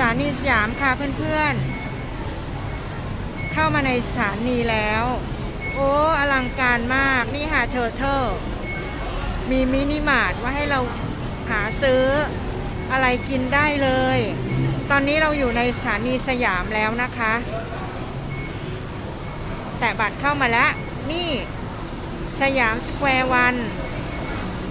ถานีสยามค่ะเพื่อนๆ เข้ามาในสถานีแล้ว โอ้ อลังการมาก นี่ค่ะเทอร์เทอร์มีมินิมาร์ทว่าให้เราหาซื้ออะไรกินได้เลย ตอนนี้เราอยู่ในสถานีสยามแล้วนะคะ แต่บัตรเข้ามาแล้ว นี่สยามสแควร์วัน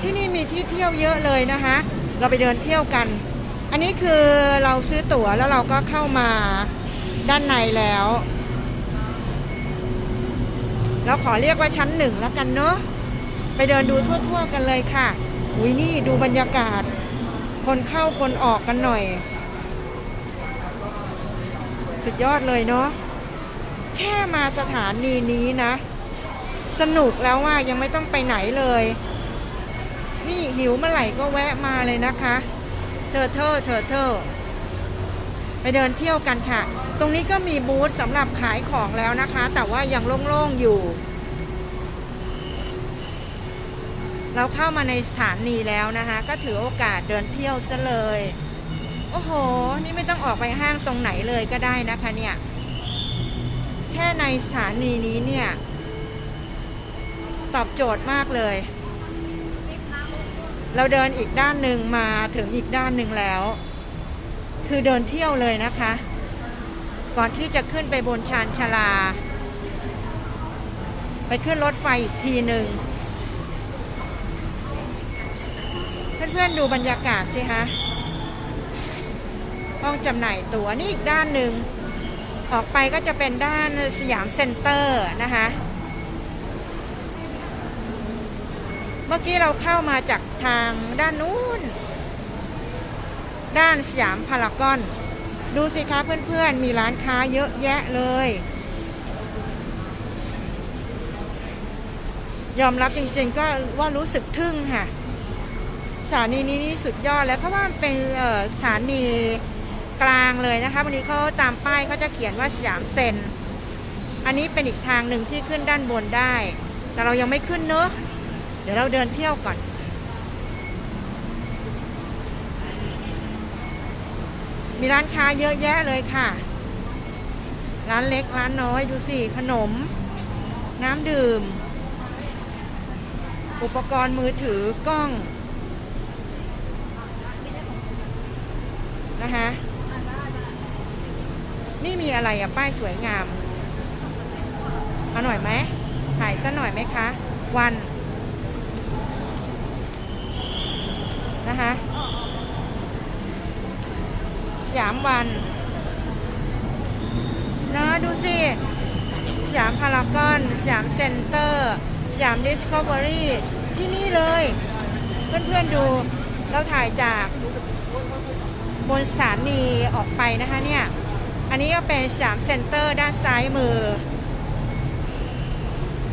ที่นี่มีที่เที่ยวเยอะเลยนะคะ เราไปเดินเที่ยวกัน อันนี้คือเราซื้อตั๋วแล้วเราก็เข้ามาด้านในแล้ว เราขอเรียกว่าชั้นหนึ่งแล้วกันเนาะไปเดินดูทั่วๆกันเลยค่ะอุ้ยนี่ดูบรรยากาศ คนเข้าคนออกกันหน่อย สุดยอดเลยเนาะแค่มาสถานีนี้นะ สนุกแล้วว่ายังไม่ต้องไปไหนเลย นี่หิวเมื่อไหร่ก็แวะมาเลยนะคะ เธอเธอเธอเธอไปเดินเที่ยวกันค่ะ ตรงนี้ก็มีบูธสำหรับขายของแล้วนะคะ แต่ว่ายังโล่งๆอยู่ เราเข้ามาในสถานีแล้วนะคะ ก็ถือโอกาสเดินเที่ยวซะเลย โอ้โห นี่ไม่ต้องออกไปห้างตรงไหนเลยก็ได้นะคะเนี่ย แค่ในสถานีนี้เนี่ย ตอบโจทย์มากเลย เราเดินอีกด้านหนึ่งมาถึงอีกด้านหนึ่งแล้ว คือเดินเที่ยวเลยนะคะ ก่อนที่จะขึ้นไปบนชานชาลา ไปขึ้นรถไฟอีกทีหนึ่งเพื่อนๆดูบรรยากาศสิคะห้องจำหน่ายตั๋วนี่อีกด้านหนึ่งออกไปก็จะเป็นด้านสยามเซ็นเตอร์นะคะ เมื่อกี้เราเข้ามาจากทางด้านนู้น ด้านสยามพารากอน ดูสิคะเพื่อนๆ มีร้านค้าเยอะแยะเลย ยอมรับจริงๆก็ว่ารู้สึกทึ่งค่ะ สถานีนี้นี่สุดยอดแล้วเพราะว่าเป็นสถานีกลางเลยนะคะวันนี้เขาตามป้ายเขาจะเขียนว่าสยามเซนอันนี้เป็นอีกทางหนึ่งที่ขึ้นด้านบนได้ แต่เรายังไม่ขึ้นเนอะ ดี๋ยวเราเดินเที่ยวก่อน มีร้านค้าเยอะแยะเลยค่ะ ร้านเล็กร้านน้อยดูสิขนม น้ำดื่ม อุปกรณ์มือถือกล้องนะคะนี่มีอะไรอะป้ายสวยงาม เอาหน่อยไหมถ่ายซะหน่อยไหมคะ วัน นะคะสยามวันนะดูสิสยามพารากอนสยามเซ็นเตอร์สยามดิสคัฟเวอรี่ที่นี่เลย เพื่อนๆดูเราถ่ายจากบนสถานีออกไปนะคะเนี่ย อันนี้ก็เป็นสยามเซ็นเตอร์ด้านซ้ายมือ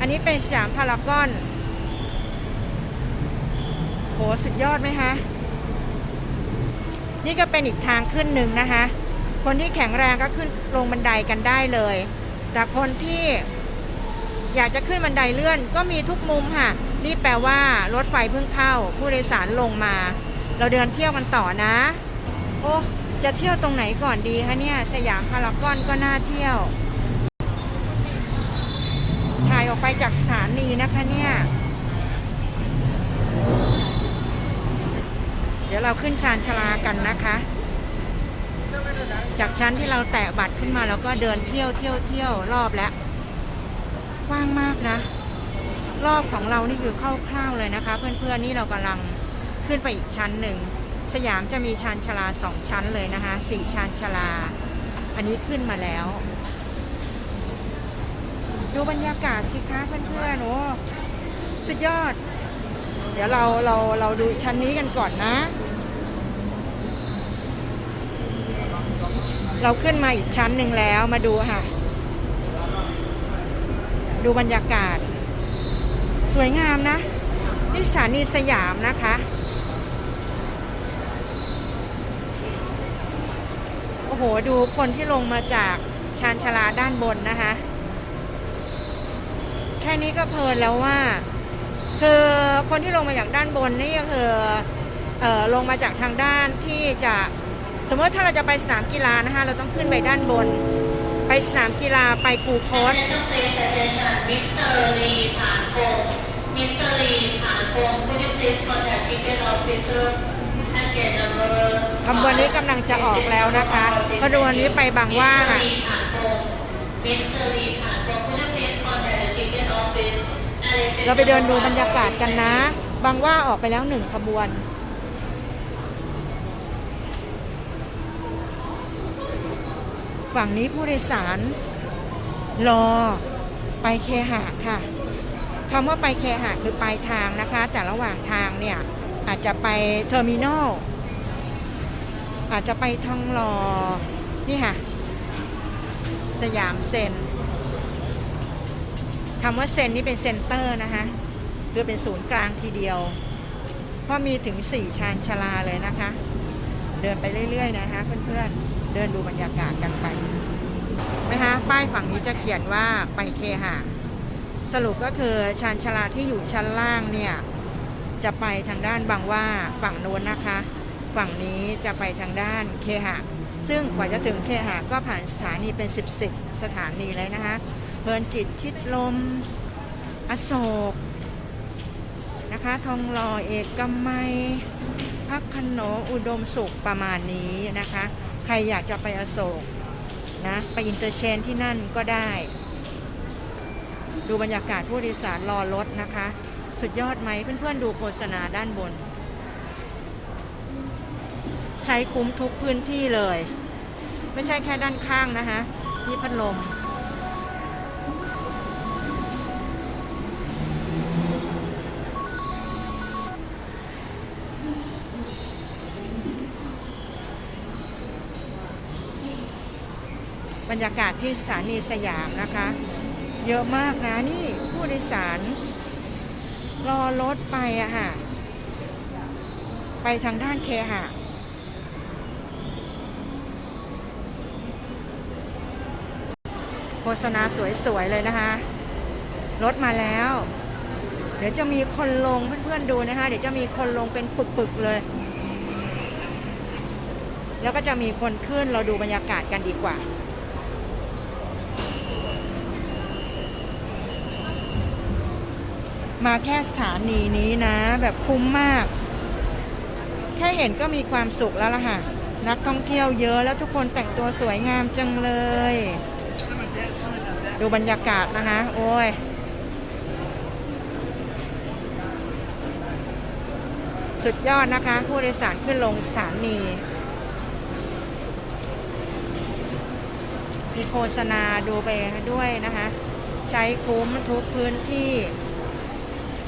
อันนี้เป็นสยามพารากอน โหสุดยอดไหมคะ นี่ก็เป็นอีกทางขึ้นหนึ่งนะคะ คนที่แข็งแรงก็ขึ้นลงบันไดกันได้เลย แต่คนที่อยากจะขึ้นบันไดเลื่อนก็มีทุกมุมค่ะ นี่แปลว่ารถไฟเพิ่งเข้า ผู้โดยสารลงมา เราเดินเที่ยวกันต่อนะ โอ้จะเที่ยวตรงไหนก่อนดีคะเนี่ย สยามพารากอนก็น่าเที่ยว ถ่ายออกไปจากสถานีนะคะเนี่ย ดี๋ยวเราขึ้นชานชาลากันนะคะ จากชั้นที่เราแตะบัตรขึ้นมาแล้วก็เดินเที่ยวเที่ยวเที่ยวรอบแล้วกว้างมากนะ รอบของเรานี่คือคร่าวๆเลยนะคะ เพื่อนๆนี่เรากำลังขึ้นไปอีกชั้นหนึ่งสยามจะมีชานชาลาสองชั้นเลยนะคะสี่ชานชาลา อันนี้ขึ้นมาแล้ว ดูบรรยากาศสิคะเพื่อนๆโอ้สุดยอด เดี๋ยวเราเราเราดูชั้นนี้กันก่อนนะ เราขึ้นมาอีกชั้นหนึ่งแล้วมาดูค่ะ ดูบรรยากาศ สวยงามนะ นี่สถานีสยามนะคะ โอ้โห ดูคนที่ลงมาจากชานชาลาด้านบนนะคะ แค่นี้ก็เพลินแล้วว่า คือคนที่ลงมาจากด้านบนนี่ก็คือเออลงมาจากทางด้านที่จะ สมมติถ้าเราจะไปสนามกีฬานะคะเราต้องขึ้นไปด้านบน ไปสนามกีฬาไปกูโคสมิสเตอร์ลีผ่านโกงมิสเตอร์ลีผ่านโกงผู้ที่ติดคอนแทคชิปเป็นออฟฟิเซอร์ขบวนนี้กำลังจะออกแล้วนะคะขบวนนี้ไปบางว่าเราไปเดินดูบรรยากาศกันนะ บางว่าออกไปแล้วหนึ่งขบวน ฝั่งนี้ผู้โดยสาร รอไปเคหะค่ะคำว่าไปเคหะคือปลายทางนะคะ แต่ระหว่างทางเนี่ยอาจจะไปเทอร์มินอลอาจจะไปทองหล่อนี่ค่ะ สยามเซ็นคำว่าเซ็นนี่เป็นเซ็นเตอร์นะคะ คือเป็นศูนย์กลางทีเดียว เพราะมีถึง 4 ชานชาลาเลยนะคะ เดินไปเรื่อย ๆ นะคะเพื่อน ๆ เดินดูบรรยากาศกันไปนะคะป้ายฝั่งนี้จะเขียนว่าไปเคหะสรุปก็คือชานชาลาที่อยู่ชั้นล่างเนี่ย จะไปทางด้านบางว่าฝั่งโน้นนะคะ ฝั่งนี้จะไปทางด้านเคหะ ซึ่งกว่าจะถึงเคหะก็ผ่านสถานีเป็น 10 10สถานีเลยนะคะ เพลินจิตชิดลม อโศกนะคะ ทองหล่อเอกกมัยพักขนงอุดมสุขประมาณนี้นะคะ ใครอยากจะไปอโศกนะไปอินเตอร์เชนที่นั่นก็ได้ ดูบรรยากาศผู้โดยสารรอรถนะคะ สุดยอดไหมเพื่อนๆดูโฆษณาด้านบน ใช้คุ้มทุกพื้นที่เลย ไม่ใช่แค่ด้านข้างนะคะนี่พัดลม บรรยากาศที่สถานีสยามนะคะ เยอะมากนะนี่ผู้โดยสาร รอรถไปอะค่ะ ไปทางด้านเคหะโฆษณาสวยๆเลยนะคะ รถมาแล้ว เดี๋ยวจะมีคนลงเพื่อนๆดูนะคะ เดี๋ยวจะมีคนลงเป็นปึกๆเลยแล้วก็จะมีคนขึ้นเราดูบรรยากาศกันดีกว่า มาแค่สถานีนี้นะ แบบคุ้มมาก แค่เห็นก็มีความสุขแล้วล่ะค่ะ นักท่องเที่ยวเยอะแล้วทุกคนแต่งตัวสวยงามจังเลย ดูบรรยากาศนะคะ โอ้ยสุดยอดนะคะ ผู้โดยสารขึ้นลงสถานีมีโฆษณาดูไปด้วยนะคะ ใช้คุ้มทุกพื้นที่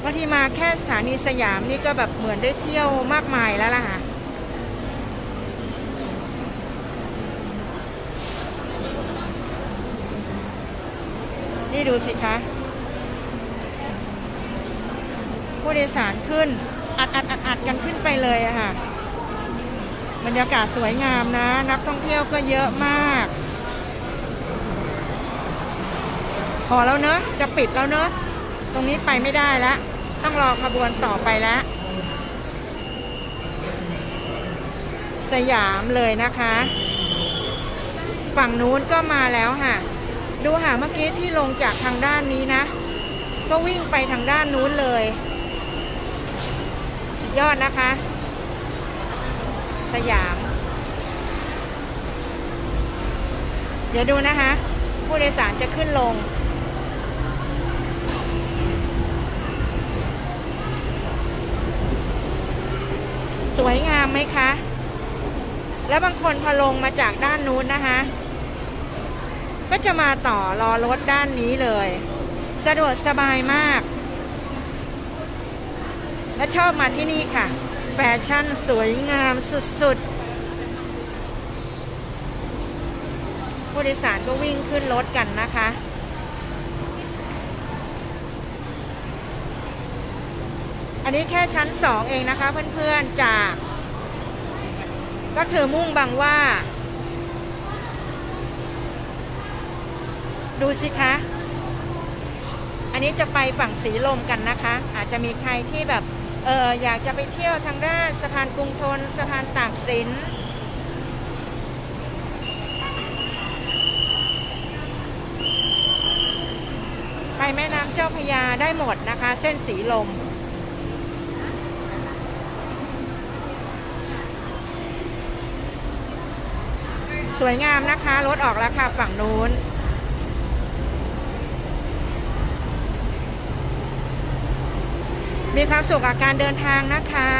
บางทีมาแค่สถานีสยามนี่ก็แบบเหมือนได้เที่ยวมากมายแล้วล่ะค่ะนี่ดูสิคะผู้โดยสารขึ้น อัดอัดอัดอัดกันขึ้นไปเลยอะค่ะบรรยากาศสวยงามนะ นักท่องเที่ยวก็เยอะมาก พอแล้วเนอะจะปิดแล้วเนอะตรงนี้ไปไม่ได้แล้ว ต้องรอขบวนต่อไปแล้ว สยามเลยนะคะ ฝั่งนู้นก็มาแล้วค่ะ ดูค่ะเมื่อกี้ที่ลงจากทางด้านนี้นะ ก็วิ่งไปทางด้านนู้นเลย สุดยอดนะคะ สยาม เดี๋ยวดูนะคะ ผู้โดยสารจะขึ้นลง สวยงามไหมคะ แล้วบางคนพอลงมาจากด้านนู้นนะคะ ก็จะมาต่อรอรถด้านนี้เลย สะดวกสบายมาก และชอบมาที่นี่ค่ะ แฟชั่นสวยงามสุดๆผู้โดยสารก็วิ่งขึ้นรถกันนะคะ อันนี้แค่ชั้นสองเองนะคะเพื่อนๆจาก ก็คือมุ่งบังว่า ดูสิคะ อันนี้จะไปฝั่งสีลมกันนะคะ อาจจะมีใครที่แบบเอออยากจะไปเที่ยวทางด้านสะพานกรุงทนสะพานตากสินไปแม่น้ำเจ้าพยาได้หมดนะคะ เส้นสีลม สวยงามนะคะ รถออกแล้วค่ะฝั่งนู้น มีความสุขกับการเดินทางนะคะ